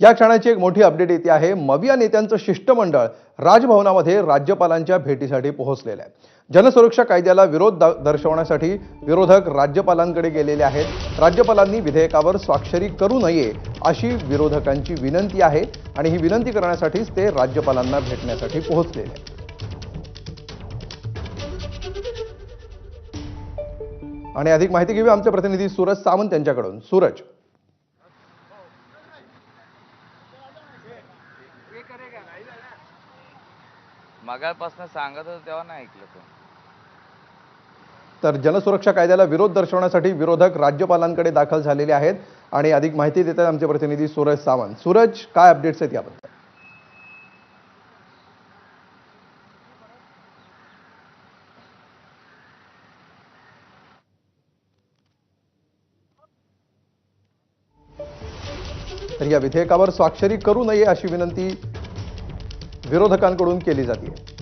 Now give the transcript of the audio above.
या क्षणाची एक मोठी अपडेट येते आहे. मविया नेत्यांचं शिष्टमंडळ राजभवनामध्ये राज्यपालांच्या भेटीसाठी पोहोचलेलं आहे. जनसुरक्षा कायद्याला विरोध दर्शवण्यासाठी विरोधक राज्यपालांकडे गेलेले आहेत. राज्यपालांनी विधेयकावर स्वाक्षरी करू नये अशी विरोधकांची विनंती आहे आणि ही विनंती करण्यासाठीच ते राज्यपालांना भेटण्यासाठी पोहोचलेले आहेत. आणि अधिक माहिती घेऊया आमचे प्रतिनिधी सूरज सावंत यांच्याकडून. सूरज. मगापासून सांगत होतो तेव्हा नाही ऐकलं तू. तर जनसुरक्षा कायद्याला विरोध दर्शवण्यासाठी विरोधक राज्यपालांकडे दाखल झालेले आहेत आणि अधिक माहिती देतात आमचे प्रतिनिधी सूरज सावंत. सूरज काय अपडेट्स आहेत याबद्दल? तर या विधेयकावर स्वाक्षरी करू नये अशी विनंती विरोधकांकडून केली जाते.